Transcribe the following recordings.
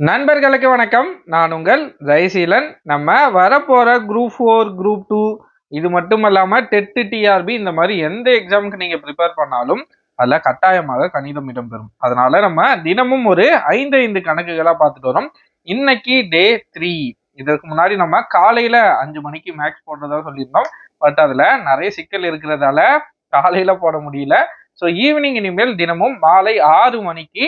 நண்பர்களுக்கு வணக்கம். நான் உங்கள் ஜெயசீலன். நம்ம வரப்போகிற குரூப் ஃபோர் குரூப் டூ இது மட்டும் இல்லாமல் டெட்டு டிஆர்பி இந்த மாதிரி எந்த எக்ஸாமுக்கு நீங்கள் ப்ரிப்பேர் பண்ணாலும் அதில் கட்டாயமாக கணிதம் இடம்பெறும். அதனால நம்ம தினமும் ஒரு ஐந்து ஐந்து கணக்குகளாக பார்த்துட்டு வரோம். இன்னைக்கு டே த்ரீ இதற்கு முன்னாடி நம்ம காலையில் அஞ்சு மணிக்கு மேக்ஸ் போடுறதா சொல்லியிருந்தோம். பட் அதில் நிறைய சிக்கல் இருக்கிறதால காலையில் போட முடியல. ஸோ ஈவினிங் இனிமேல் தினமும் மாலை ஆறு மணிக்கு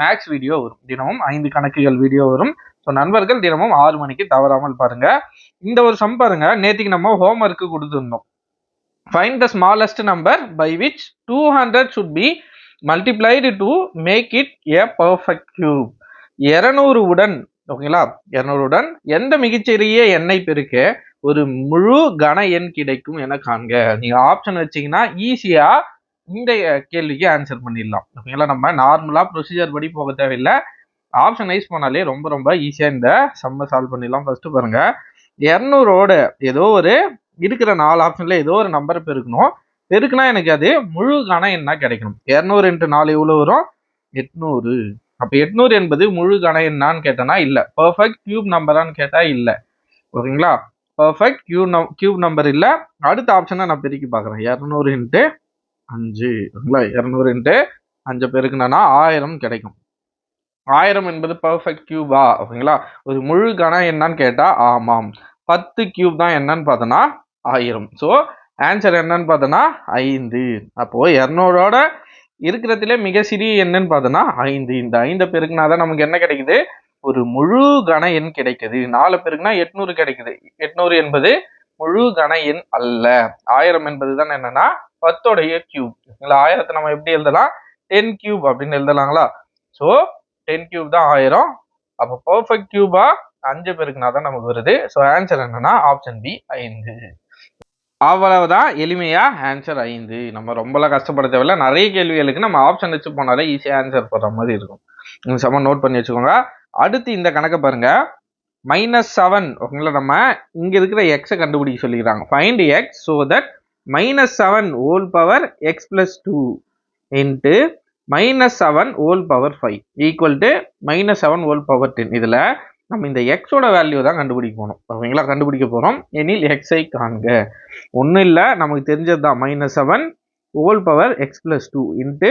மேக்ஸ் வீடியோ வரும். தினமும் ஐந்து கணக்குகள் வீடியோ வரும். ஸோ நண்பர்கள் தினமும் ஆறு மணிக்கு தவறாமல் பாருங்க. இந்த ஒரு சம் பாருங்க. நேற்றுக்கு நம்ம ஹோம் ஒர்க்கு கொடுத்துருந்தோம். Find the smallest number by which two hundred should be multiplied to make it a perfect cube இரநூறு உடன் ஓகேங்களா இரநூறுடன் எந்த மிகச்சிறிய எண்ணெய் பெருக்க ஒரு முழு கன எண் கிடைக்கும் என காண்க. நீங்கள் ஆப்ஷன் வச்சீங்கன்னா ஈஸியாக இந்த கேள்விக்கு ஆன்சர் பண்ணிடலாம். ஓகேங்களா? நம்ம நார்மலாக ப்ரொசீஜர் படி போக தேவையில்லை. ஆப்ஷன் வைஸ் ரொம்ப ரொம்ப ஈஸியாக இந்த சம்மை சால்வ் பண்ணிடலாம் ஃபர்ஸ்ட் பாருங்க. இரநூறோட ஏதோ ஒரு இருக்கிற நாலு ஆப்ஷன்ல ஏதோ ஒரு நம்பர் பெருக்கணும். பெருக்குனா எனக்கு அது முழு எண்ணா என்ன கிடைக்கணும். இரநூறு இன்ட்டு நாலு எவ்வளோ வரும்? எட்நூறு. அப்போ எட்நூறு என்பது முழு கண என்னான்னு கேட்டனா இல்லை. பர்ஃபெக்ட் கியூப் நம்பரான்னு கேட்டால் இல்லை. ஓகேங்களா? பர்ஃபெக்ட் கியூ நம் கியூப் நம்பர் இல்லை. அடுத்த ஆப்ஷனை நான் பெருக்கி பார்க்குறேன். இரநூறு இன்ட்டு அஞ்சு. ஓகேங்களா? இரநூறுன்ட்டு அஞ்சு அஞ்சு என்னன்னா ஆயிரம் கிடைக்கும். ஆயிரம் என்பது பர்ஃபெக்ட் கியூபா ஓகேங்களா? ஒரு முழு கணம் என்னன்னு கேட்டால் ஆமாம். பத்து கியூப் தான் என்னன்னு பார்த்தோன்னா ஆயிரம். ஸோ ஆன்சர் என்னன்னு பார்த்தோன்னா ஐந்து. அப்போது இரநூறோட இருக்கிறதுலே மிக சிறிய என்னன்னு பார்த்தோன்னா ஐந்து. இந்த ஐந்து பேருக்குனா தான் நமக்கு என்ன கிடைக்குது? ஒரு முழு கண எண் கிடைக்குது. நாலு பேருக்குனா எட்நூறு கிடைக்குது. எட்நூறு என்பது முழு கன எண் அல்ல. ஆயிரம் என்பது தான் என்னன்னா பத்தோடைய கியூப் இல்லை ஆயிரத்தை நம்ம எப்படி எழுதலாம்? டென் கியூப் அப்படின்னு எழுதலாங்களா? ஸோ டென் கியூப் தான் ஆயிரம். அப்போ பர்ஃபெக்ட் கியூபா அஞ்சு பேருக்குனா தான் நமக்கு வருது. ஸோ ஆன்சர் என்னன்னா ஆப்ஷன் பி ஐந்து. அவ்வளவுதான் எளிமையா ஆன்சர் ஐந்து. நம்ம ரொம்பலாம் கஷ்டப்பட தேவையில்ல. நிறைய கேள்விகளுக்கு நம்ம ஆப்ஷன் வச்சு போனாலே ஈஸியாக ஆன்சர் போடுற மாதிரி இருக்கும். நீங்கள் செம்ம நோட் பண்ணி வச்சுக்கோங்க. அடுத்து இந்த கணக்கை பாருங்க. மைனஸ் செவன் ஓகேங்களா? நம்ம இங்கே இருக்கிற எக்ஸை கண்டுபிடிக்க சொல்லிக்கிறாங்க. Find x so that minus seven whole power x plus two into minus seven whole power five equal to minus seven whole power ten இதில் நம்ம இந்த எக்ஸோட வேல்யூ தான் கண்டுபிடிக்க போகணும் ஓகேங்களா? கண்டுபிடிக்க போகிறோம் எனில் எக்ஸை காண்க. ஒன்றும் இல்லை நமக்கு தெரிஞ்சது தான். Minus seven whole power x plus two into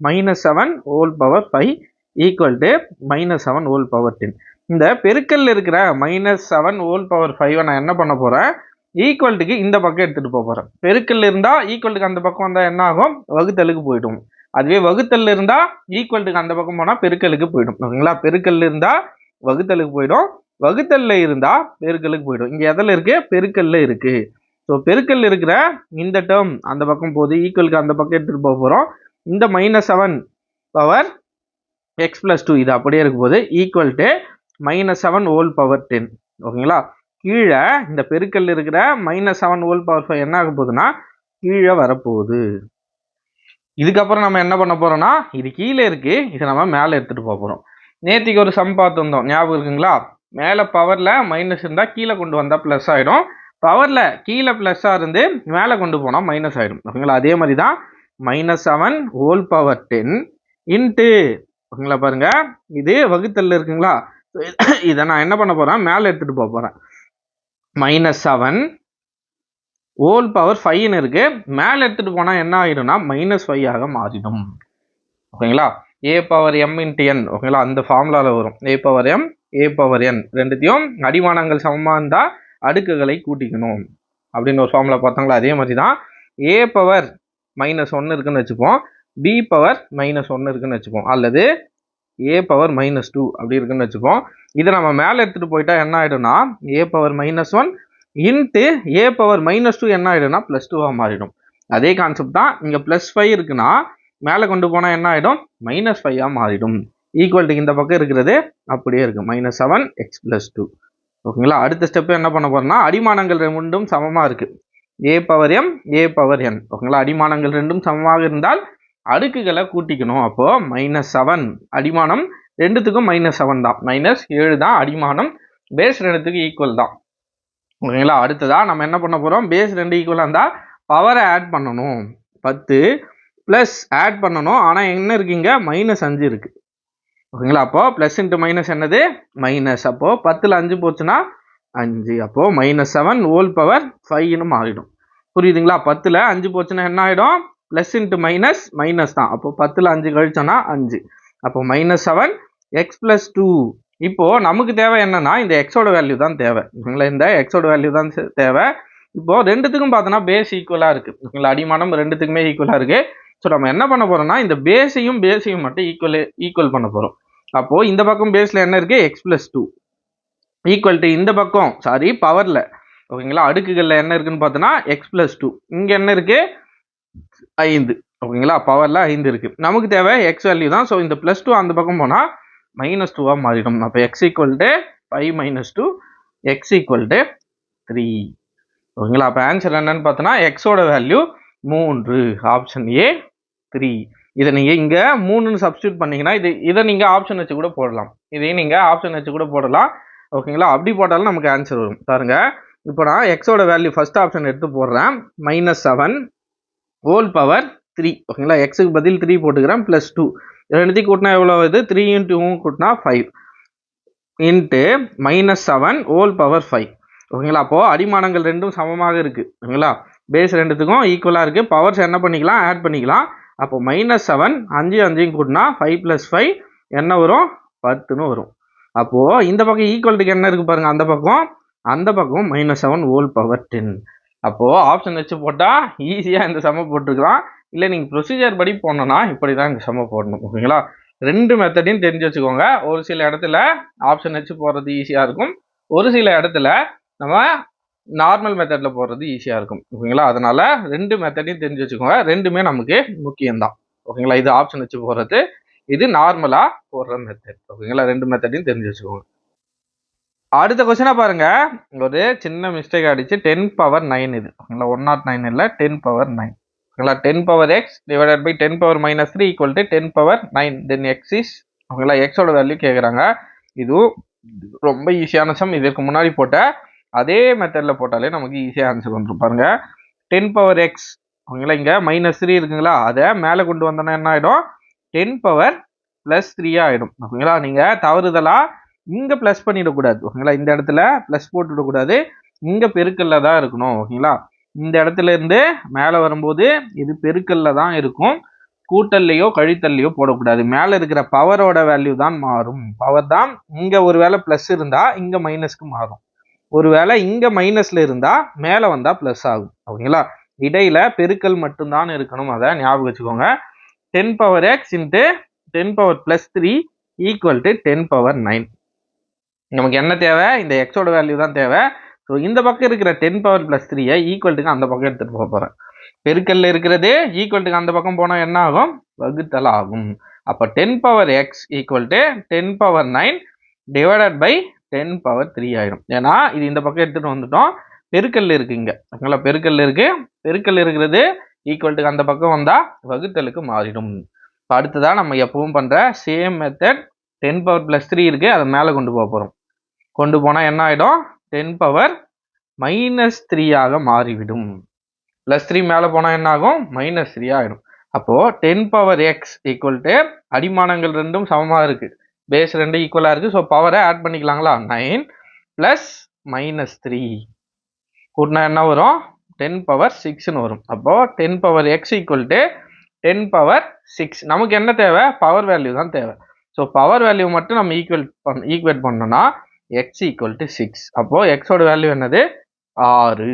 minus seven whole power five equal to minus seven whole power ten இந்த பெருக்கல்ல இருக்கிற மைனஸ் செவன் ஓல் பவர் ஃபைவை நான் என்ன பண்ண போகிறேன் ஈக்குவல்ட்டுக்கு இந்த பக்கம் எடுத்துகிட்டு போக போகிறேன் பெருக்கல் இருந்தால் ஈக்குவல்ட்டுக்கு அந்த பக்கம் வந்தால் என்ன ஆகும்? வகுத்தலுக்கு போயிடும். அதுவே வகுத்தல் இருந்தால் ஈக்குவல்ட்டுக்கு அந்த பக்கம் போனால் பெருக்கலுக்கு போயிடும். ஓகேங்களா? பெருக்கல் இருந்தால் வகுத்தலுக்கு போயிடும். வகுத்தல்ல இருந்தால் பெருக்கலுக்கு போயிடும். இங்கே எதில் இருக்குது பெருக்கல்ல இருக்குது ஸோ பெருக்கல் இருக்கிற இந்த டேர்ம் அந்த பக்கம் போகுது. ஈக்குவலுக்கு அந்த பக்கம் எடுத்துகிட்டு போக போகிறோம் இந்த minus seven power x plus two இது அப்படியே இருக்கும் போது equal to minus seven whole power ten ஓகேங்களா? கீழே இந்த பெருக்கல் இருக்கிற minus seven whole power five என்ன ஆக போகுதுன்னா கீழே வரப்போகுது. இதுக்கப்புறம் நம்ம என்ன பண்ண போகிறோம்னா இது கீழே இருக்குது இதை நம்ம மேலே எடுத்துகிட்டு போக போகிறோம் நேற்றுக்கு ஒரு சம் பார்த்து வந்தோம். ஞாபகம் இருக்குங்களா? மேலே பவரில் மைனஸ் இருந்தால் கீழே கொண்டு வந்தால் ப்ளஸ் ஆகிடும் பவரில் கீழே ப்ளஸ்ஸாக இருந்து மேலே கொண்டு போனால் மைனஸ் ஆகிடும் ஓகேங்களா? அதே மாதிரி தான் minus seven whole power ten into ஓகேங்களா பாருங்கள் இது வகுத்தல் இருக்குங்களா? இதை நான் என்ன பண்ண போகிறேன் மேலே எடுத்துகிட்டு போக போகிறேன் மைனஸ் செவன் ஓல் பவர் ஃபைவ்னு இருக்கு. மேலே எடுத்துகிட்டு போனால் என்ன ஆகிடும்னா மைனஸ் ஃபைவ் ஆக மாறிடும். ஓகேங்களா A power M into N ஓகேங்களா அந்த ஃபார்முலாவில் வரும். A power M A power N ரெண்டுத்தையும் அடிமானங்கள் சமமாக இருந்தால் அடுக்குகளை கூட்டிக்கணும். அப்படின்னு ஒரு ஃபார்முலா பார்த்தாங்களா? அதே மாதிரி தான் ஏ பவர் மைனஸ் ஒன்று இருக்குன்னு வச்சுப்போம். பி பவர் மைனஸ் ஒன்று இருக்குன்னு வச்சுப்போம். அல்லது ஏ பவர் மைனஸ் டூ அப்படி இருக்குன்னு வச்சுப்போம் இதை நம்ம மேலே எடுத்துகிட்டு போயிட்டா என்ன ஆகிடும்னா A power minus one into A power minus two என்ன ஆகிடும்னா ப்ளஸ் டூவாக மாறிடும். அதே கான்செப்ட் தான். இங்கே ப்ளஸ் ஃபைவ் இருக்குன்னா மேலே கொண்டு போனால் என்ன ஆகிடும் மைனஸ் ஃபைவாக மாறிடும். ஈக்குவல்ட்டு இந்த பக்கம் இருக்கிறது அப்படியே இருக்குது minus seven x plus two ஓகேங்களா அடுத்த ஸ்டெப்பு என்ன பண்ண போகிறோம்னா அடிமானங்கள் ரெண்டும் சமமாக இருக்குது A power M A power N ஓகேங்களா அடிமானங்கள் ரெண்டும் சமமாக இருந்தால் அடுக்குகளை கூட்டிக்கணும். அப்போ மைனஸ் செவன் அடிமானம் ரெண்டுத்துக்கும் மைனஸ் செவன் தான். மைனஸ் ஏழு தான் அடிமானம். பேஸ் ரெண்டுத்துக்கு ஈக்குவல் தான். ஓகேங்களா? அடுத்ததாக நம்ம என்ன பண்ண போகிறோம் பேஸ் ரெண்டு ஈக்குவலாக இருந்தால் பவரை ஆட் பண்ணணும். பத்து ப்ளஸ் ஆட் பண்ணணும். ஆனால் என்ன இருக்குங்க மைனஸ் அஞ்சு இருக்குது ஓகேங்களா? அப்போது ப்ளஸ் இன்ட்டு மைனஸ் என்னது? மைனஸ் அப்போது பத்தில் அஞ்சு போச்சுன்னா அஞ்சு. அப்போது மைனஸ் செவன் ஹோல் பவர் ஃபைவ்னு மாறிடும். புரியுதுங்களா? பத்தில் அஞ்சு போச்சுன்னா என்ன ஆகிடும் ப்ளஸ் இன்ட்டு மைனஸ் மைனஸ் தான். அப்போ பத்தில் அஞ்சு கழிச்சோன்னா அஞ்சு. அப்போ minus seven x plus two இப்போது நமக்கு தேவை என்னன்னா இந்த எக்ஸோட வேல்யூ தான் தேவை. ஓகேங்களா இந்த எக்ஸோட வேல்யூ தான் தேவை. இப்போது ரெண்டுத்துக்கும் பார்த்தோன்னா பேஸ் ஈக்குவலாக இருக்குது ஓகேங்களா அடிமானம் ரெண்டுத்துக்குமே ஈக்குவலாக இருக்குது ஸோ நம்ம என்ன பண்ண போகிறோம்னா இந்த பேஸையும் பேஸையும் மட்டும் ஈக்குவல் ஈக்குவல் பண்ண போகிறோம் அப்போது இந்த பக்கம் பேஸில் என்ன இருக்குது x plus two equal to இந்த பக்கம் சாரி பவரில் ஓகேங்களா? அடுக்குகளில் என்ன இருக்குன்னு பார்த்தோன்னா எக்ஸ் பிளஸ் டூ இங்கே என்ன இருக்குது ஐந்து. ஓகேங்களா? பவரில் ஐந்து இருக்குது நமக்கு தேவை எக்ஸ் வேல்யூ தான். ஸோ இந்த ப்ளஸ் டூ அந்த பக்கம் போனால் மைனஸ் டூவாக மாறிடும். அப்போ x equal to five minus two x equal to three ஓகேங்களா? அப்போ ஆன்சர் என்னன்னு பார்த்தோன்னா எக்ஸோட வேல்யூ மூன்று. ஆப்ஷன் ஏ த்ரீ இதை நீங்கள் இங்கே மூணுன்னு சப்ஸ்டியூட் பண்ணிங்கன்னா இது இதை நீங்கள் ஆப்ஷன் வச்சு கூட போடலாம். இதையும் நீங்கள் ஆப்ஷன் வச்சு கூட போடலாம். ஓகேங்களா? அப்படி போட்டாலும் நமக்கு ஆன்சர் வரும். பாருங்கள் இப்போ நான் எக்ஸோட வேல்யூ ஃபஸ்ட் ஆப்ஷன் எடுத்து போடுறேன். Minus seven whole power three ஓகேங்களா? எக்ஸுக்கு பதில் த்ரீ போட்டுக்கிறேன் ப்ளஸ் டூ ரெண்டுத்தையும் கூட்டினா எவ்வளோ ஆகுது? த்ரீ இன்ட்டு கூட்டினா five into minus seven whole power five ஓகேங்களா? அப்போது அடிமானங்கள் ரெண்டும் சமமாக இருக்குது ஓகேங்களா? பேஸ் ரெண்டுத்துக்கும் ஈக்குவலாக இருக்குது பவர்ஸ் என்ன பண்ணிக்கலாம்? ஆட் பண்ணிக்கலாம். அப்போ மைனஸ் செவன் அஞ்சு அஞ்சையும் கூட்டினா ஃபைவ் ப்ளஸ் ஃபைவ் என்ன வரும்? பத்துன்னு வரும். அப்போது இந்த பக்கம் ஈக்குவல்ட்டுக்கு என்ன இருக்குது பாருங்கள் அந்த பக்கம் அந்த பக்கம் minus seven whole power ten அப்போது ஆப்ஷன் வச்சு போட்டால் ஈஸியாக இந்த சம்மை போட்டுக்கலாம். இல்லை நீங்கள் ப்ரொசீஜர் படி போடணுன்னா இப்படி தான் இந்த சம போடணும். ஓகேங்களா? ரெண்டு மெத்தடையும் தெரிஞ்சு வச்சுக்கோங்க. ஒரு சில இடத்துல ஆப்ஷன் வச்சு போடுறது ஈஸியாக இருக்கும். ஒரு சில இடத்துல நம்ம நார்மல் மெத்தடில் போடுறது ஈஸியாக இருக்கும். ஓகேங்களா? அதனால் ரெண்டு மெத்தடையும் தெரிஞ்சு வச்சுக்கோங்க. ரெண்டுமே நமக்கு முக்கியம்தான். ஓகேங்களா? இது ஆப்ஷன் வச்சு போடுறது. இது நார்மலாக போடுற மெத்தட் ஓகேங்களா? ரெண்டு மெத்தடையும் தெரிஞ்சு வச்சுக்கோங்க. அடுத்த கொஸ்டினா பாருங்க. ஒரு சின்ன மிஸ்டேக் ஆகிடுச்சு டென் பவர் நைன் இது. ஓகேங்களா? ஒன் நாட் நைன் இல்லை டென் பவர் நைன் ஓகேங்களா? Ten power x divided by ten power minus three equal to ten power nine then x is ஓகேங்களா? எக்ஸோட வேல்யூ கேட்குறாங்க இதுவும் ரொம்ப ஈஸியான சம் இதற்கு முன்னாடி போட்ட அதே மெத்தடில் போட்டாலே நமக்கு ஈஸியாக ஆன்சர் வந்துடும் பாருங்க. டென் பவர் எக்ஸ் ஓகேங்களா? இங்கே மைனஸ் த்ரீ இருக்குங்களா? அதை மேலே கொண்டு வந்தோன்னா என்ன ஆகிடும் டென் பவர் ப்ளஸ் த்ரீயாக ஆகிடும் ஓகேங்களா? நீங்கள் தவறுதலாக இங்கே ப்ளஸ் பண்ணிடக்கூடாது ஓகேங்களா? இந்த இடத்துல ப்ளஸ் போட்டுவிடக்கூடாது இங்கே பெருக்கல்ல தான் இருக்கணும் ஓகேங்களா? இந்த இடத்துல இருந்து மேலே வரும்போது இது பெருக்கல்ல தான் இருக்கும். கூட்டல்லையோ கழித்தல்லையோ போடக்கூடாது. மேலே இருக்கிற பவரோட வேல்யூ தான் மாறும். பவர் தான் இங்கே ஒரு வேலை ப்ளஸ் இருந்தால் இங்கே மைனஸ்க்கு மாறும். ஒரு வேலை இங்கே மைனஸில் இருந்தால் மேலே வந்தால் ப்ளஸ் ஆகும் ஓகேங்களா? இடையில பெருக்கல் மட்டும்தான் இருக்கணும் அதை ஞாபகம் வச்சுக்கோங்க. Ten power x into ten power plus three equal to ten power nine நமக்கு என்ன தேவை? இந்த எக்ஸோட வேல்யூ தான் தேவை. ஸோ இந்த பக்கம் இருக்கிற டென் பவர் ப்ளஸ் த்ரீயை ஈக்குவல்ட்டுக்கு அந்த பக்கம் எடுத்துகிட்டு போக போகிறேன் பெருக்கல்ல இருக்கிறது ஈக்குவல்ட்டுக்கு அந்த பக்கம் போனால் என்ன ஆகும்? வகுத்தல் ஆகும். அப்போ ten power x equal to ten power nine divided by ten power three ஆகிடும் ஏன்னா இது இந்த பக்கம் எடுத்துகிட்டு வந்துட்டோம். பெருக்கல் இருக்கு இங்கே. ஓகேங்களா பெருக்கல் இருக்கு. பெருக்கல் இருக்கிறது ஈக்குவல்ட்டுக்கு அந்த பக்கம் வந்தால் வகுத்தலுக்கு மாறிடும். இப்போ அடுத்ததாக நம்ம எப்பவும் பண்ணுற same method ten power plus three இருக்குது அதை மேலே கொண்டு போக போகிறோம் கொண்டு போனால் என்ன ஆகிடும் டென் பவர் மைனஸ் த்ரீயாக மாறிவிடும். ப்ளஸ் த்ரீ மேலே போனால் என்ன ஆகும்? மைனஸ் த்ரீ ஆகிடும் அப்போது ten power x equal to அடிமானங்கள் ரெண்டும் சமமாக இருக்குது பேஸ் ரெண்டு ஈக்குவலாக இருக்குது ஸோ பவரை ஆட் பண்ணிக்கலாங்களா? நைன் ப்ளஸ் மைனஸ் த்ரீ கூட்டினா என்ன வரும்? டென் பவர் சிக்ஸ்னு வரும். அப்போது ten power x equal to ten power six நமக்கு என்ன தேவை? பவர் வேல்யூ தான் தேவை. ஸோ பவர் வேல்யூ மட்டும் நம்ம ஈக்குவல் பண் ஈக்குவேட் பண்ணோம்னா எக்ஸ் ஈக்குவல் டு சிக்ஸ் அப்போது எக்ஸோட வேல்யூ என்னது? ஆறு.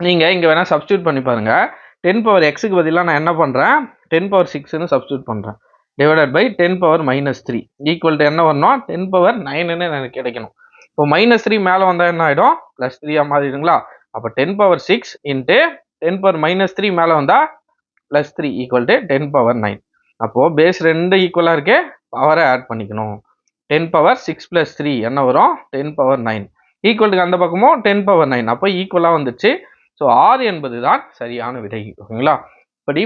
நீங்கள் இங்கே வேணால் சப்ஸ்டியூட் பண்ணி பாருங்கள் டென் பவர் எக்ஸுக்கு பதிலாக நான் என்ன பண்ணுறேன் டென் பவர் சிக்ஸ்னு சப்ஸ்டியூட் பண்ணுறேன் divided by ten power minus three equal to என்ன வரணும்? டென் பவர் நைனுன்னு எனக்கு கிடைக்கணும். இப்போ மைனஸ் த்ரீ மேலே வந்தால் என்ன ஆகிடும் ப்ளஸ் த்ரீயாக மாறிடுங்களா? அப்போ ten power six into ten power minus three மேலே வந்தால் plus three equal to ten power nine அப்போது பேஸ் ரெண்டு ஈக்குவலாக இருக்குது பவரை ஆட் பண்ணிக்கணும். Ten power six plus three என்ன வரும்? டென் பவர் நைன் ஈக்குவலுக்கு அந்த பக்கமும் டென் பவர் நைன் அப்போ ஈக்குவலாக வந்துச்சு. ஸோ ஆறு என்பது தான் சரியான விடை. ஓகேங்களா? இப்படி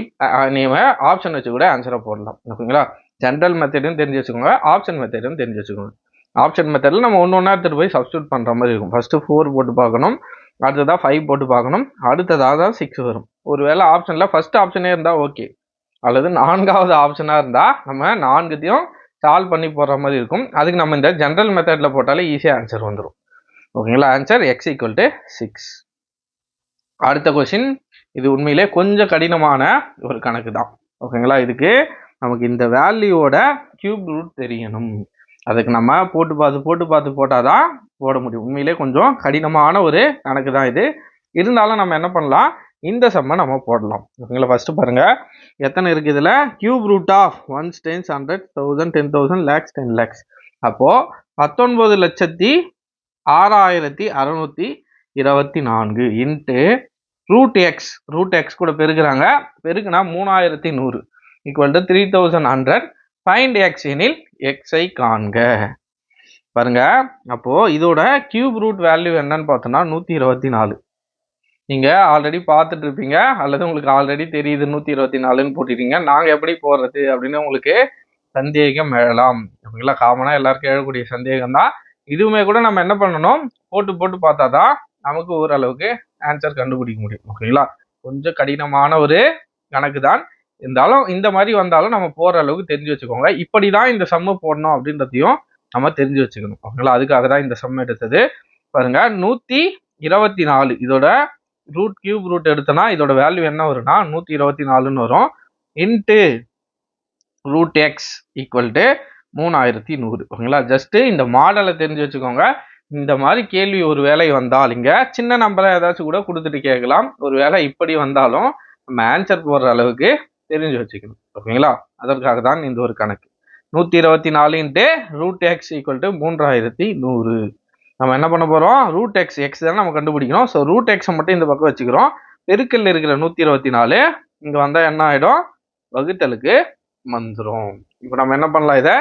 நீங்கள் ஆப்ஷன் வச்சு கூட ஆன்சரை போடலாம். ஓகேங்களா? ஜென்ரல் மெத்தடும் தெரிஞ்சு வச்சுக்கோங்க. ஆப்ஷன் மெத்தடும் தெரிஞ்சு வச்சுக்கோங்க. ஆப்ஷன் மெத்தடில் நம்ம ஒன்று ஒன்றா எடுத்துகிட்டு போய் சப்ஸ்டியூட் பண்ணுற மாதிரி இருக்கும். ஃபஸ்ட்டு ஃபோர் போட்டு பார்க்கணும். அடுத்ததாக ஃபைவ் போட்டு பார்க்கணும். அடுத்ததாக தான் சிக்ஸ் வரும். ஒருவேளை ஆப்ஷனில் ஃபஸ்ட் ஆப்ஷனே இருந்தால் ஓகே அல்லது நான்காவது ஆப்ஷனாக இருந்தால் நம்ம நான்குத்தையும் சால்வ் பண்ணி போடுற மாதிரி இருக்கும். அதுக்கு நம்ம இந்த ஜென்ரல் மெத்தடில் போட்டாலே ஈஸியாக ஆன்சர் வந்துடும் ஓகேங்களா answer x equal to six அடுத்த கொஷின் இது உண்மையிலே கொஞ்சம் கடினமான ஒரு கணக்கு தான். ஓகேங்களா இதுக்கு நமக்கு இந்த வேல்யூவோட கியூப் ரூட் தெரியணும். அதுக்கு நம்ம போட்டு பார்த்து போட்டு பார்த்து போட்டால் தான் போட முடியும். உண்மையிலே கொஞ்சம் கடினமான ஒரு கணக்கு தான் இது. இருந்தாலும் நம்ம என்ன பண்ணலாம்? இந்த சம்மை நம்ம போடலாம். ஓகேங்களா? ஃபஸ்ட்டு பாருங்கள் எத்தனை இருக்குது இதில்? Cube root of ones tens hundred thousand ten thousand lakhs ten lakhs அப்போது பத்தொன்பது லட்சத்தி ஆறாயிரத்தி அறநூற்றி இருபத்தி நான்கு into root x root x கூட பெருக்கிறாங்க பெருக்குனா மூணாயிரத்தி நூறு. Equal to three thousand hundred find x எனில் எக்ஸை காண்க. பாருங்க. அப்போது இதோட கியூப் ரூட் வேல்யூ என்னன்னு பார்த்தோன்னா நூற்றி இருபத்தி நாலு. நீங்கள் ஆல்ரெடி பார்த்துட்டு இருப்பீங்க அல்லது உங்களுக்கு ஆல்ரெடி தெரியுது நூற்றி இருபத்தி நாலுன்னு போட்டிருக்கீங்க. நாங்கள் எப்படி போடுறது அப்படின்னு உங்களுக்கு சந்தேகம் எழலாம். ஓகேங்களா காமனாக எல்லாருக்கும் எழக்கூடிய சந்தேகம் தான் இதுவுமே கூட நம்ம என்ன பண்ணணும்? போட்டு போட்டு பார்த்தா தான் நமக்கு ஓரளவுக்கு ஆன்சர் கண்டுபிடிக்க முடியும். ஓகேங்களா? கொஞ்சம் கடினமான ஒரு கணக்கு தான் இருந்தாலும் இந்த மாதிரி வந்தாலும் நம்ம போகிற அளவுக்கு தெரிஞ்சு வச்சுக்கோங்க. இப்படி தான் இந்த சம்மு போடணும் அப்படின்றதையும் நம்ம தெரிஞ்சு வச்சுக்கணும். ஓகேங்களா? அதுக்காக தான் இந்த சம் எடுத்தது. பாருங்க நூற்றி இருபத்தி நாலு இதோட ரூட் கியூப் ரூட் எடுத்தோன்னா இதோட வேல்யூ என்ன வரும்னா நூற்றி இருபத்தி நாலுன்னு வரும். Into root x equal to மூணாயிரத்தி நூறு. ஓகேங்களா? ஜஸ்ட்டு இந்த மாடலை தெரிஞ்சு வச்சுக்கோங்க. இந்த மாதிரி கேள்வி ஒரு வேலை வந்தால் இங்கே சின்ன நம்பரை ஏதாச்சும் கூட கொடுத்துட்டு கேட்கலாம். ஒரு வேலை இப்படி வந்தாலும் நம்ம ஆன்சர் போடுற அளவுக்கு தெரிஞ்சு வச்சுக்கணும். ஓகேங்களா? அதற்காக தான் இந்த ஒரு கணக்கு. நூற்றி இருபத்தி நாலு into root x equal to மூன்றாயிரத்தி நூறு. நம்ம என்ன பண்ண போகிறோம் ரூட் எக்ஸ் எக்ஸ் தானே நம்ம கண்டுபிடிக்கணும். ஸோ ரூட் எக்ஸை மட்டும் இந்த பக்கம் வச்சுக்கிறோம். பெருக்கல்ல இருக்கிற நூற்றி இருபத்தி நாலு இங்கே வந்தால் என்ன ஆகிடும் வகுத்தலுக்கு வந்துடும் இப்போ நம்ம என்ன பண்ணலாம் இதை?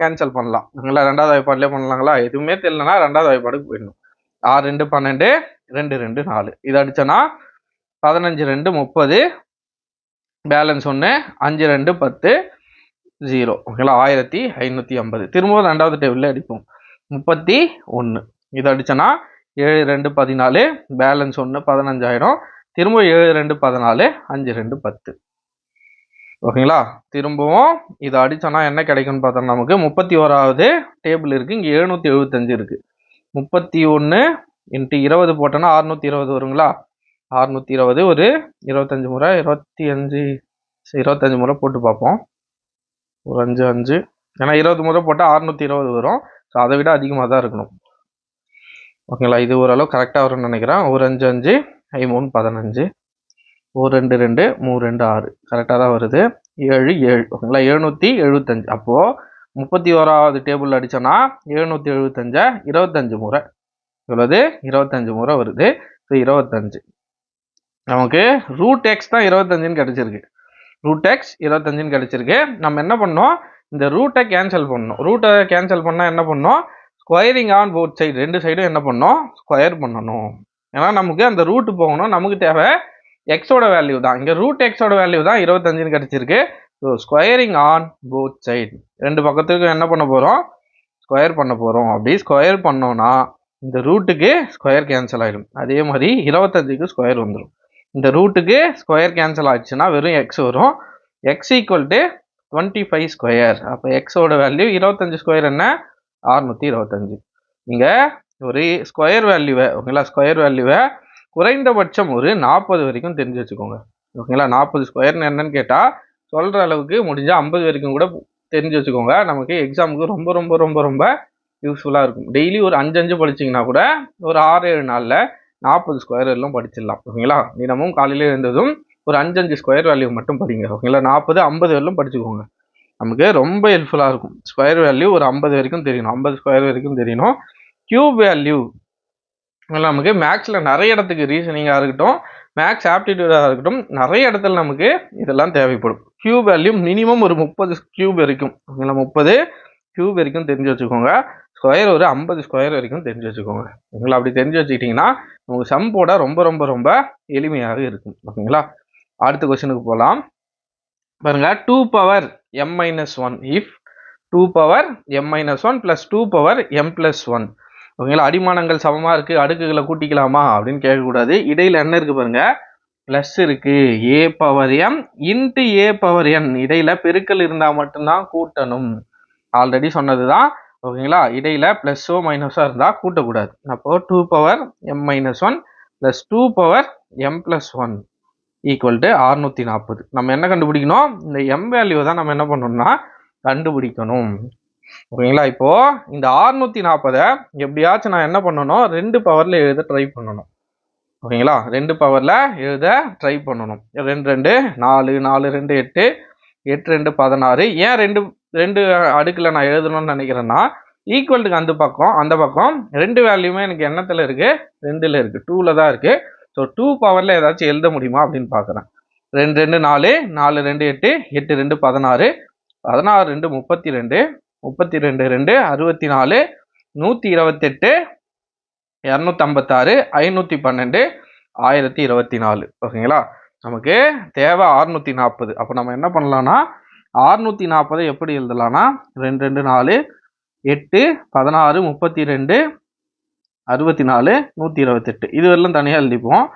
கேன்சல் பண்ணலாம். ஓகேங்களா ரெண்டாவது வாய்ப்பாடுலேயே பண்ணலாங்களா? எதுவுமே தெரியலனா ரெண்டாவது வாய்ப்பாடுக்கு போயிடணும். ஆறு ரெண்டு பன்னெண்டு ரெண்டு ரெண்டு நாலு. இது அடித்தோன்னா பதினஞ்சு ரெண்டு முப்பது. பேலன்ஸ் ஒன்று அஞ்சு ரெண்டு பத்து ஜீரோ ஓகேங்களா? ஆயிரத்தி ஐநூற்றி ஐம்பது. திரும்பவும் ரெண்டாவது டேபிளில் அடிப்போம். முப்பத்தி ஒன்று இது அடித்தோன்னா ஏழு ரெண்டு பதினாலு பேலன்ஸ் ஒன்று பதினஞ்சாயிரம். திரும்ப ஏழு ரெண்டு பதினாலு அஞ்சு ரெண்டு பத்து. ஓகேங்களா? திரும்பவும் இதை அடித்தோன்னா என்ன கிடைக்கும்னு பார்த்தோம்னா நமக்கு முப்பத்தி ஓராவது டேபிள் இருக்குது இங்கே எழுநூற்றி எழுபத்தஞ்சு இருக்குது முப்பத்தி ஒன்று இன்ட்டு இருபது போட்டோன்னா அறுநூற்றி இருபது வருங்களா? அறுநூற்றி இருபது ஒரு இருபத்தஞ்சி முறை இருபத்தி அஞ்சு இருபத்தஞ்சி முறை போட்டு பார்ப்போம். ஒரு அஞ்சு அஞ்சு. ஏன்னா இருபது முறை போட்டால் அறுநூற்றி இருபது வரும். ஸோ அதை விட அதிகமாக தான் இருக்கணும். ஓகேங்களா? இது ஓரளவு கரெக்டாக வரும்னு நினைக்கிறேன். ஒரு அஞ்சு அஞ்சு ஐ மூணு பதினஞ்சு. ஒரு ரெண்டு ரெண்டு மூணு ரெண்டு ஆறு. கரெக்டாக தான் வருது. ஏழு ஏழு. ஓகேங்களா? எழுநூற்றி எழுபத்தஞ்சு அப்போது முப்பத்தி ஓராவது டேபிள் அடித்தோன்னா எழுநூற்றி எழுபத்தஞ்சா இருபத்தஞ்சு முறை. எவ்வளோது இருபத்தஞ்சு முறை வருது. ஸோ இருபத்தஞ்சு. நமக்கு ரூட் எக்ஸ் தான் இருபத்தஞ்சுன்னு கிடச்சிருக்கு. ரூட் எக்ஸ் இருபத்தஞ்சுன்னு கிடச்சிருக்கு. நம்ம என்ன பண்ணோம்? இந்த ரூட்டை கேன்சல் பண்ணணும் ரூட்டை கேன்சல் பண்ணால் என்ன பண்ணோம்? ஸ்கொயரிங் ஆன் போத் சைடு ரெண்டு சைடும் என்ன பண்ணோம் ஸ்கொயர் பண்ணணும். ஏன்னா நமக்கு அந்த ரூட்டு போகணும். நமக்கு தேவை எக்ஸோட வேல்யூ தான். இங்கே ரூட் எக்ஸோட வேல்யூ தான் இருபத்தஞ்சுன்னு கிடச்சிருக்கு. So squaring on both side ரெண்டு பக்கத்துக்கும் என்ன பண்ண போகிறோம் ஸ்கொயர் பண்ண போகிறோம் அப்படி ஸ்கொயர் பண்ணோன்னா இந்த ரூட்டுக்கு ஸ்கொயர் கேன்சல் ஆகிடும் அதே மாதிரி இருபத்தஞ்சுக்கு ஸ்கொயர் வந்துடும் இந்த ரூட்டுக்கு ஸ்கொயர் கேன்சல் ஆச்சுன்னா வெறும் எக்ஸ் வரும். X equal to twenty five square அப்போ எக்ஸோட வேல்யூ இருபத்தஞ்சு ஸ்கொயர் என்ன? அறுநூற்றி இருபத்தஞ்சு. நீங்கள் ஒரு ஸ்கொயர் வேல்யூவை ஓகேங்களா ஸ்கொயர் வேல்யூவை குறைந்தபட்சம் ஒரு நாற்பது வரைக்கும் தெரிஞ்சு வச்சுக்கோங்க. ஓகேங்களா நாற்பது ஸ்கொயர்னு என்னன்னு கேட்டால் சொல்கிற அளவுக்கு முடிஞ்சால் ஐம்பது வரைக்கும் கூட தெரிஞ்சு வச்சுக்கோங்க. நமக்கு எக்ஸாமுக்கு ரொம்ப ரொம்ப ரொம்ப ரொம்ப யூஸ்ஃபுல்லாக இருக்கும். டெய்லி ஒரு அஞ்சு அஞ்சு படிச்சிங்கன்னா கூட ஒரு ஆறு ஏழு நாளில் நாற்பது ஸ்கொயர் எல்லாம் படிச்சிடலாம். ஓகேங்களா தினமும் காலையில் இருந்ததும் ஒரு அஞ்சு அஞ்சு ஸ்கொயர் வேல்யூ மட்டும் படிங்க. ஓகேங்களா நாற்பது ஐம்பது வரலும் படிச்சுக்கோங்க. நமக்கு ரொம்ப ஹெல்ப்ஃபுல்லாக இருக்கும். ஸ்கொயர் வேல்யூ ஒரு ஐம்பது வரைக்கும் தெரியணும். ஐம்பது ஸ்கொயர் வரைக்கும் தெரியணும். கியூப் வேல்யூ நமக்கு மேக்ஸில் நிறைய இடத்துக்கு ரீசனிங்காக இருக்கட்டும் மேக்ஸ் ஆப்டிடியூடாக இருக்கட்டும் நிறைய இடத்துல நமக்கு இதெல்லாம் தேவைப்படும். கியூப் வேல்யூ மினிமம் ஒரு முப்பது கியூப் வரைக்கும். ஓகேங்களா முப்பது கியூப் வரைக்கும் தெரிஞ்சு வச்சுக்கோங்க. ஸ்கொயர் ஒரு ஐம்பது ஸ்கொயர் வரைக்கும் தெரிஞ்சு வச்சுக்கோங்க. ஓகேங்களா அப்படி தெரிஞ்சு வச்சுக்கிட்டிங்கன்னா உங்களுக்கு சம் போட ரொம்ப ரொம்ப ரொம்ப எளிமையாக இருக்கும். ஓகேங்களா? அடுத்த கொஸ்டினுக்கு போகலாம் பாருங்கள் two power m minus one if two power m minus one plus two power m plus one ஓகேங்களா அடிமானங்கள் சமமாக இருக்குது அடுக்குகளை கூட்டிக்கலாமா அப்படின்னு கேட்கக்கூடாது. இடையில் என்ன இருக்குது பாருங்கள் ப்ளஸ் இருக்குது a power m into a power n இடையில் பெருக்கல் இருந்தால் மட்டும்தான் கூட்டணும். ஆல்ரெடி சொன்னது தான் ஓகேங்களா இடையில் ப்ளஸ்ஸோ மைனஸோ இருந்தால் கூட்டக்கூடாது. அப்போ two power m minus one plus two power m plus one equal to அறுநூத்தி நாற்பது. நம்ம என்ன கண்டுபிடிக்கணும்? இந்த எம் வேல்யூ தான் நம்ம என்ன பண்ணணும்னா கண்டுபிடிக்கணும். ஓகேங்களா? இப்போ இந்த அறுநூத்தி நாற்பதை எப்படியாச்சும் நான் என்ன பண்ணணும்? ரெண்டு பவர்ல எழுத ட்ரை பண்ணணும். ஓகேங்களா? ரெண்டு பவர்ல எழுத ட்ரை பண்ணணும். ரெண்டு ரெண்டு நாலு நாலு ரெண்டு எட்டு எட்டு ரெண்டு பதினாறு. ஏன் ரெண்டு ரெண்டு அடுக்கில் நான் எழுதணும்னு நினைக்கிறேன்னா ஈக்குவல்ட்டுக்கு அந்த பக்கம் அந்த பக்கம் ரெண்டு வேல்யூமே எனக்கு எண்ணத்தில் இருக்குது ரெண்டில் இருக்குது டூவில் தான் இருக்குது ஸோ டூ பவரில் ஏதாச்சும் எழுத முடியுமா அப்படின்னு பார்க்குறேன். ரெண்டு ரெண்டு நாலு நாலு ரெண்டு எட்டு எட்டு ரெண்டு பதினாறு பதினாறு ரெண்டு முப்பத்தி ரெண்டு முப்பத்தி ரெண்டு ரெண்டு அறுபத்தி நாலு நூற்றி இருபத்தெட்டு இரநூத்தம்பத்தாறு ஐநூற்றி பன்னெண்டு ஆயிரத்தி இருபத்தி நாலு ஓகேங்களா? நமக்கு தேவை அறுநூற்றி நாற்பது அப்போ நம்ம என்ன பண்ணலான்னா அறுநூற்றி நாற்பதை எப்படி எழுதலான்னா ரெண்டு ரெண்டு நாலு எட்டு பதினாறு முப்பத்தி ரெண்டு அறுபத்தி நாலு நூற்றி இருபத்தெட்டு இது வரலாம் தனியாக எழுதிப்போம்.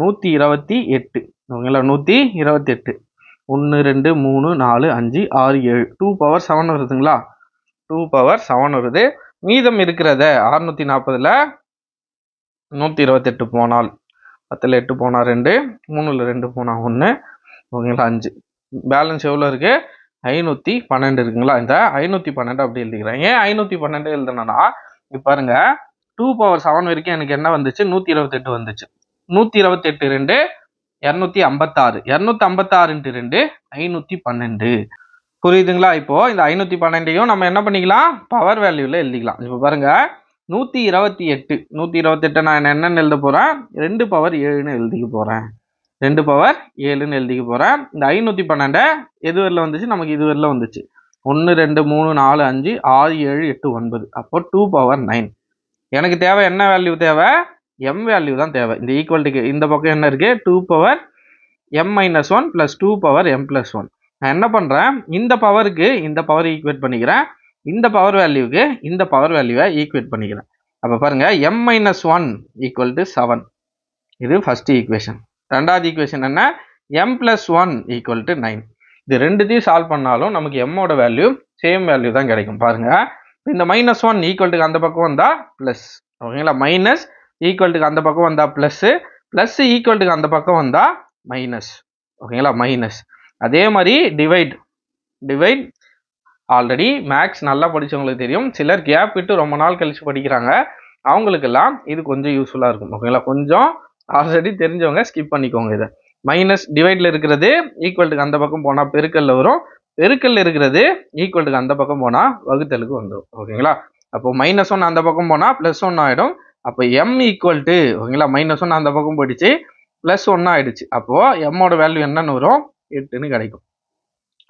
நூற்றி இருபத்தி எட்டு ஓகேங்களா? நூற்றி இருபத்தெட்டு ஒன்று ரெண்டு மூணு நாலு அஞ்சு ஆறு ஏழு. டூ பவர் செவன் வருதுங்களா? டூ பவர் செவன் வருது. மீதம் இருக்கிறத அறுநூற்றி நாற்பதில் நூற்றி இருபத்தெட்டு போனால் பத்தில் எட்டு போனால் ரெண்டு மூணில் ரெண்டு போனால் ஒன்று ஓகேங்களா? அஞ்சு. பேலன்ஸ் எவ்வளோ இருக்குது ஐநூற்றி பன்னெண்டு இருக்குங்களா? இந்த ஐநூற்றி பன்னெண்டு அப்படி எழுதிக்கிறேன். ஏன் ஐநூற்றி பன்னெண்டு எழுதுனா இப்போ பாருங்கள் டூ பவர் செவன் வரைக்கும் எனக்கு என்ன வந்துச்சு? நூற்றி இருபத்தெட்டு வந்துச்சு. நூற்றி இருபத்தெட்டு ரெண்டு இரநூத்தி ஐம்பத்தாறு. இரநூத்தி ஐம்பத்தாறுன்ட்டு ரெண்டு ஐநூற்றி பன்னெண்டு. புரியுதுங்களா? இப்போ இந்த ஐநூற்றி பன்னெண்டையும் நம்ம என்ன பண்ணிக்கலாம்? பவர் வேல்யூவில் எழுதிக்கலாம். இப்போ பாருங்க. நூற்றி இருபத்தி எட்டு. நூற்றி இருபத்தெட்டு நான் என்னென்னு எழுத போகிறேன் ரெண்டு பவர் ஏழுன்னு எழுதிக்க போகிறேன் ரெண்டு பவர் ஏழுன்னு எழுதிக்க போகிறேன் இந்த ஐநூற்றி பன்னெண்டை எது வரல வந்துச்சு? நமக்கு இது வரல வந்துச்சு. ஒன்று ரெண்டு மூணு நாலு அஞ்சு ஆறு ஏழு எட்டு ஒன்பது. அப்போ டூ பவர் நைன் எனக்கு தேவை என்ன வேல்யூ தேவை? எம் வேல்யூ தான் தேவை. இந்த ஈக்குவல்டிக்கு இந்த பக்கம் என்ன இருக்குது two power m minus one plus two power m plus one நான் என்ன பண்ணுறேன் இந்த பவருக்கு இந்த பவர் ஈக்குவேட் பண்ணிக்கிறேன். இந்த பவர் வேல்யூக்கு இந்த பவர் வேல்யூவை ஈக்குவேட் பண்ணிக்கிறேன். அப்போ பாருங்கள் m minus one equal to seven இது ஃபஸ்ட்டு ஈக்குவேஷன் ரெண்டாவது ஈக்குவேஷன் என்ன? M plus one equal to nine இது ரெண்டுத்தையும் சால்வ் பண்ணாலும் நமக்கு எம்மோட வேல்யூ சேம் வேல்யூ தான் கிடைக்கும். பாருங்கள் இந்த மைனஸ் ஒன் ஈக்குவல்ட்டுக்கு அந்த பக்கம் வந்தால் ப்ளஸ் ஓகேங்களா மைனஸ் ஈக்குவல்ட்டுக்கு அந்த பக்கம் வந்தால் ப்ளஸ்ஸு ப்ளஸ் ஈக்குவல்ட்டுக்கு அந்த பக்கம் வந்தால் மைனஸ் ஓகேங்களா மைனஸ் அதே மாதிரி டிவைட் டிவைட் ஆல்ரெடி மேக்ஸ் நல்லா படிச்சவங்களுக்கு தெரியும். சிலர் கேப் விட்டு ரொம்ப நாள் கழித்து படிக்கிறாங்க. அவங்களுக்கெல்லாம் இது கொஞ்சம் யூஸ்ஃபுல்லாக இருக்கும். ஓகேங்களா கொஞ்சம் ஆல்ரெடி தெரிஞ்சவங்க ஸ்கிப் பண்ணிக்கோங்க இதை. மைனஸ் டிவைடில் இருக்கிறது ஈக்குவல்ட்டுக்கு அந்த பக்கம் போனால் பெருக்கல்ல வரும். பெருக்கல்ல இருக்கிறது ஈக்குவல்டுக்கு அந்த பக்கம் போனால் வகுத்தலுக்கு வந்துடும் ஓகேங்களா? அப்போ மைனஸ் ஒன் அந்த பக்கம் போனால் ப்ளஸ் ஒன் ஆகிடும் அப்போ எம் ஈக்குவல் டு ஓகேங்களா? மைனஸ் ஒன் அந்த பக்கம் போயிடுச்சு ப்ளஸ் ஒன் ஆயிடுச்சு. அப்போது எம்மோட வேல்யூ என்னன்னு வரும்? எட்டுன்னு கிடைக்கும்.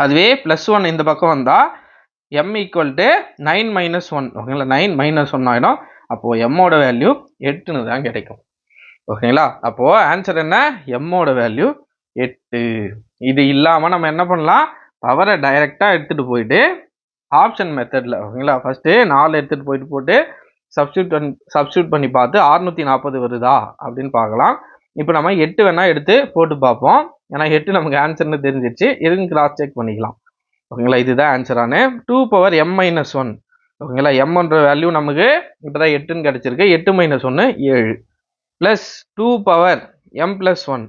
அதுவே ப்ளஸ் ஒன் இந்த பக்கம் வந்தால் m equal to nine minus one ஓகேங்களா? நைன் மைனஸ் ஒன் ஆகிடும் அப்போது எம்மோட வேல்யூ எட்டுன்னு தான் கிடைக்கும். ஓகேங்களா? அப்போது ஆன்சர் என்ன? எம்மோட வேல்யூ எட்டு. இது இல்லாமல் நம்ம என்ன பண்ணலாம்? பவரை டைரெக்டாக எடுத்துகிட்டு போயிட்டு ஆப்ஷன் மெத்தடில் ஓகேங்களா ஃபஸ்ட்டு நாலு எடுத்துகிட்டு போயிட்டு போட்டு சப்ஸ்டியூட் பண்ணி சப்ஸ்டியூட் பண்ணி பார்த்து அறுநூற்றி நாற்பது வருதா? அப்படின்னு பார்க்கலாம். இப்போ நம்ம எட்டு வேணால் எடுத்து போட்டு பார்ப்போம். ஏன்னா எட்டு நமக்கு ஆன்சர்னு தெரிஞ்சிருச்சு. எதுவும் கிராஸ் செக் பண்ணிக்கலாம். ஓகேங்களா இதுதான் ஆன்சரானு two power m minus one ஓகேங்களா எம்ன்ற வேல்யூ நமக்கு இப்போ தான் எட்டுன்னு கிடச்சிருக்கு. எட்டு மைனஸ் ஒன்று ஏழு. Plus two power m plus one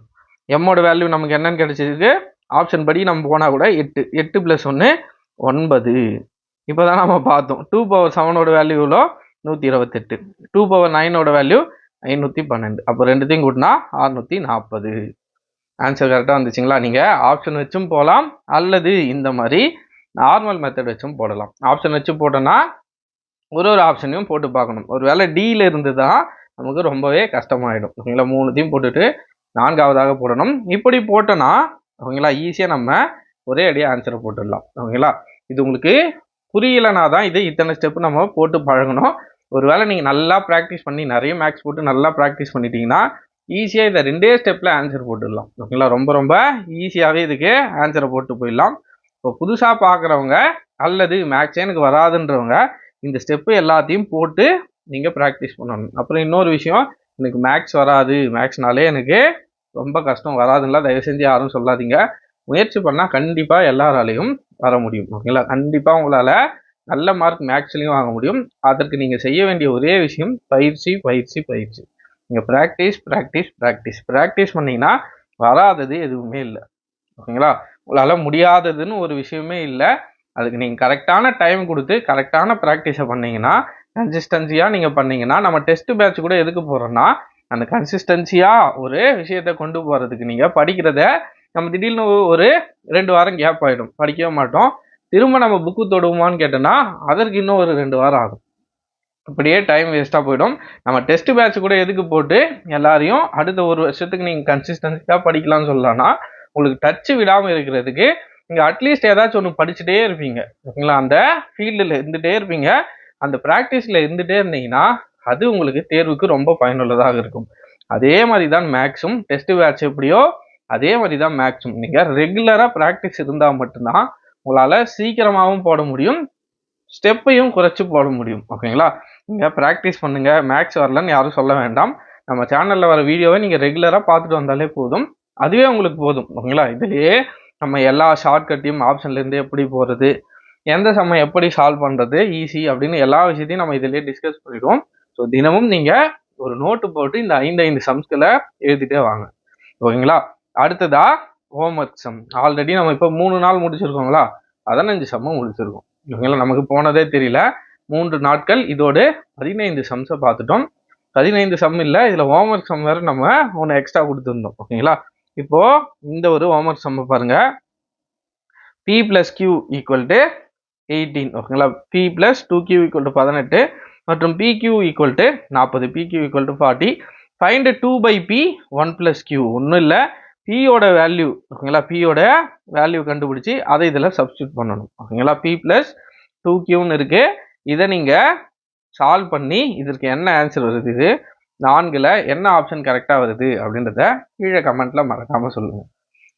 எம்மோட value நமக்கு என்னன்னு கிடைச்சிருக்கு? ஆப்ஷன் படி நம்ம போனால் கூட எட்டு எட்டு ப்ளஸ் ஒன்று ஒன்பது. இப்போ தான் நம்ம பார்த்தோம் டூ பவர் செவனோட வேல்யூவில் நூற்றி இருபத்தெட்டு. டூ பவர் நைனோட வேல்யூ ஐநூற்றி பன்னெண்டு. அப்போ ரெண்டுத்தையும் கூட்டினா அறுநூற்றி நாற்பது. ஆன்சர் கரெக்டாக வந்துச்சுங்களா? நீங்கள் ஆப்ஷன் வச்சும் போகலாம் அல்லது இந்த மாதிரி நார்மல் மெத்தட் வச்சும் போடலாம். ஆப்ஷன் வச்சு போட்டோன்னா ஒரு ஒரு ஆப்ஷனையும் போட்டு பார்க்கணும். ஒரு வேளை டியில் இருந்து தான் நமக்கு ரொம்பவே கஷ்டமாயிடும். ஓகேங்களா மூணுத்தையும் போட்டுட்டு நான்காவதாக போடணும். இப்படி போட்டோன்னா ஓகேங்களா? ஈஸியாக நம்ம ஒரே அடியாக ஆன்சரை போட்டுடலாம். ஓகேங்களா? இது உங்களுக்கு புரியலைனா தான் இது இத்தனை ஸ்டெப்பு நம்ம போட்டு பழகணும். ஒருவேளை நீங்கள் நல்லா ப்ராக்டிஸ் பண்ணி நிறைய மேக்ஸ் போட்டு நல்லா ப்ராக்டிஸ் பண்ணிட்டீங்கன்னா ஈஸியாக இதை ரெண்டே ஸ்டெப்பில் ஆன்சர் போட்டுடலாம். ஓகேங்களா? ரொம்ப ரொம்ப ஈஸியாகவே இதுக்கு ஆன்சரை போட்டு போயிடலாம். இப்போ புதுசாக பார்க்குறவங்க அல்லது மேக்ஸே எனக்கு வராதுன்றவங்க இந்த ஸ்டெப்பு எல்லாத்தையும் போட்டு நீங்கள் ப்ராக்டிஸ் பண்ணணும். அப்புறம் இன்னொரு விஷயம் எனக்கு மேக்ஸ் வராது. மேக்ஸ்னாலே எனக்கு ரொம்ப கஷ்டம் வராதுன்னா தயவு செஞ்சு யாரும் சொல்லாதீங்க. முயற்சி பண்ணால் கண்டிப்பாக எல்லாராலையும் வர முடியும். ஓகேங்களா கண்டிப்பாக உங்களால் நல்ல மார்க் மேக்ஸ்லையும் வாங்க முடியும். அதற்கு நீங்கள் செய்ய வேண்டிய ஒரே விஷயம் பயிற்சி பயிற்சி பயிற்சி. நீங்கள் ப்ராக்டிஸ் ப்ராக்டிஸ் ப்ராக்டிஸ் ப்ராக்டிஸ் பண்ணிங்கன்னா வராதது எதுவுமே இல்லை. ஓகேங்களா உங்களால் முடியாததுன்னு ஒரு விஷயமே இல்லை. அதுக்கு நீங்கள் கரெக்டான டைம் கொடுத்து கரெக்டான ப்ராக்டிஸை பண்ணிங்கன்னா கன்சிஸ்டன்சியாக நீங்கள் பண்ணிங்கன்னா நம்ம டெஸ்ட் பேட்ச் கூட எதுக்கு போகிறோன்னா அந்த கன்சிஸ்டன்சியாக ஒரு விஷயத்தை கொண்டு போகிறதுக்கு நீங்கள் படிக்கிறத நம்ம திடீர்னு ஒரு ரெண்டு வாரம் கேப் ஆகிடும் படிக்கவே மாட்டோம். திரும்ப நம்ம புக்கு தொடுவோமான்னு கேட்டோன்னா அதற்கு இன்னும் ஒரு ரெண்டு வாரம் ஆகும். இப்படியே டைம் வேஸ்ட்டாக போயிடும். நம்ம டெஸ்ட் பேட்ச் கூட எதுக்கு போட்டு எல்லாரையும் அடுத்த ஒரு வருஷத்துக்கு நீங்கள் கன்சிஸ்டன்சியாக படிக்கலாம்னு சொல்லலாம்னா உங்களுக்கு டச்சு விடாமல் இருக்கிறதுக்கு நீங்கள் அட்லீஸ்ட் ஏதாச்சும் ஒன்று படிச்சுட்டே இருப்பீங்க. ஓகேங்களா அந்த ஃபீல்டில் இருந்துகிட்டே இருப்பீங்க. அந்த ப்ராக்டிஸில் இருந்துகிட்டே இருந்தீங்கன்னா அது உங்களுக்கு தேர்வுக்கு ரொம்ப பயனுள்ளதாக இருக்கும். அதே மாதிரி தான் மேக்ஸும் டெஸ்ட் பேட்ச் எப்படியோ அதே மாதிரி தான் மேக்ஸும் நீங்கள் ரெகுலராக ப்ராக்டிஸ் இருந்தால் மட்டும்தான் உங்களால் சீக்கிரமாகவும் போட முடியும் ஸ்டெப்பையும் குறைச்சி போட முடியும். ஓகேங்களா நீங்கள் ப்ராக்டிஸ் பண்ணுங்கள் மேக்ஸ் வரலன்னு யாரும் சொல்ல வேண்டாம். நம்ம சேனலில் வர வீடியோவை நீங்கள் ரெகுலராக பார்த்துட்டு வந்தாலே போதும். அதுவே உங்களுக்கு போதும். ஓகேங்களா இதுலேயே நம்ம எல்லா ஷார்ட்கட்டையும் ஆப்ஷன்லேருந்து எப்படி போகிறது எந்த சமயம் எப்படி சால்வ் பண்ணுறது ஈஸி அப்படின்னு எல்லா விஷயத்தையும் நம்ம இதிலே டிஸ்கஸ் பண்ணிடுவோம். ஸோ தினமும் நீங்கள் ஒரு நோட்டு போட்டு இந்த ஐந்து ஐந்து சம்ஸ்களை எழுதிட்டே வாங்க. ஓகேங்களா? அடுத்ததா ஹோம்ஒர்க் சம் ஆல்ரெடி நம்ம இப்போ மூணு நாள் முடிச்சிருக்கோங்களா? பதினஞ்சு சம்மும் முடிச்சிருக்கோம். ஓகேங்களா? நமக்கு போனதே தெரியல. மூன்று நாட்கள் இதோடு பதினைந்து சம்ஸை பார்த்துட்டோம். பதினைந்து சம் இல்லை இதில் ஹோம்ஒர்க் சம் வேறு நம்ம ஒன்று எக்ஸ்ட்ரா கொடுத்துருந்தோம். ஓகேங்களா? இப்போ இந்த ஒரு ஹோம்ஒர்க் சம்மை பாருங்கள் p plus q equal to eighteen ஓகேங்களா? P plus two q equal to பதினெட்டு. மற்றும் பி ஈக்குவல் டு நாற்பது p q equal to forty find two by p one plus q ஒன்றும் இல்லை. பியோட வேல்யூ ஓகேங்களா? பியோட வேல்யூ கண்டுபிடிச்சி அதை இதில் சப்ஸ்டியூட் பண்ணணும். ஓகேங்களா? பி ப்ளஸ் டூ கியூன்னு இருக்குது இதை நீங்கள் சால்வ் பண்ணி இதற்கு என்ன ஆன்சர் வருது இது? நான்கில் என்ன ஆப்ஷன் கரெக்டாக வருது அப்படின்றத கீழே கமெண்ட்டில் மறக்காமல் சொல்லுங்கள்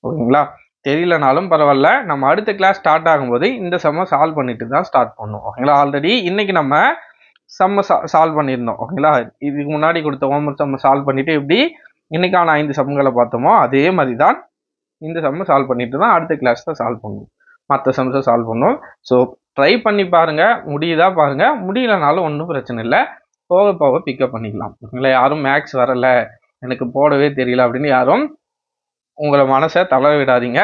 ஓகேங்களா? தெரியலனாலும் பரவாயில்ல. நம்ம அடுத்த கிளாஸ் ஸ்டார்ட் ஆகும்போது இந்த செம்ம சால்வ் பண்ணிட்டு தான் ஸ்டார்ட் பண்ணும் ஓகேங்களா? ஆல்ரெடி இன்றைக்கி நம்ம செம்ம சா சால்வ் பண்ணியிருந்தோம் ஓகேங்களா இதுக்கு முன்னாடி கொடுத்த ஹோம்ஒர்க் செம்ம சால்வ் பண்ணிவிட்டு எப்படி இன்றைக்கான ஐந்து சம்களை பார்த்தோமோ அதே மாதிரி தான் இந்த சம்மை சால்வ் பண்ணிட்டு தான் அடுத்த கிளாஸ் தான் சால்வ் பண்ணுவோம். மற்ற சம்ஸை சால்வ் பண்ணுவோம். ஸோ ட்ரை பண்ணி பாருங்கள் முடியுதா பாருங்க. முடியலனாலும் ஒன்றும் பிரச்சனை இல்லை. போக போக பிக்கப் பண்ணிக்கலாம். ஓகேங்களா யாரும் மேக்ஸ் வரலை. எனக்கு போடவே தெரியல அப்படின்னு யாரும் உங்களை மனசை தளர விடாதீங்க.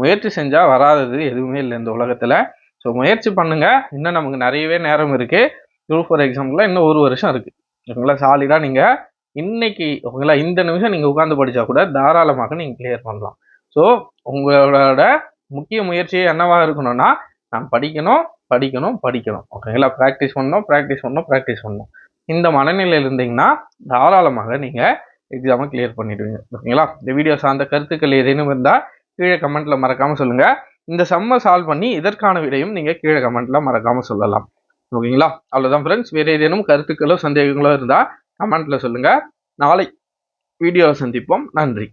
முயற்சி செஞ்சால் வராதது எதுவுமே இல்லை இந்த உலகத்தில். ஸோ முயற்சி பண்ணுங்கள் இன்னும் நமக்கு நிறையவே நேரம் இருக்குது குரூப் ஃபார் எக்ஸாம்பிள் இன்னும் ஒரு வருஷம் இருக்குது ஓகேங்களா? சாலிடாக நீங்கள் இன்னைக்கு ஓகேங்களா? இந்த நிமிஷம் நீங்கள் உட்காந்து படித்தா கூட தாராளமாக நீங்கள் கிளியர் பண்ணலாம். ஸோ உங்களோட முக்கிய முயற்சியே என்னவாக இருக்கணும்னா நான் படிக்கணும் படிக்கணும் படிக்கணும். ஓகேங்களா? ப்ராக்டிஸ் பண்ணணும் ப்ராக்டிஸ் பண்ணணும் ப்ராக்டிஸ் பண்ணணும். இந்த மனநிலையில் இருந்தீங்கன்னா தாராளமாக நீங்கள் எக்ஸாமை கிளியர் பண்ணிடுவீங்க. ஓகேங்களா? இந்த வீடியோ சார்ந்த கருத்துக்கள் ஏதேனும் இருந்தால் கீழே கமெண்ட்டில் மறக்காமல் சொல்லுங்கள் இந்த சம்மை சால்வ் பண்ணி இதற்கான விடையும் நீங்கள் கீழே கமெண்ட்டில் மறக்காமல் சொல்லலாம். ஓகேங்களா? அவ்வளோதான் ஃப்ரெண்ட்ஸ் வேறு ஏதேனும் கருத்துக்களோ சந்தேகங்களோ இருந்தால் கமெண்ட்டில் சொல்லுங்கள் நாளை வீடியோவை சந்திப்போம். நன்றி.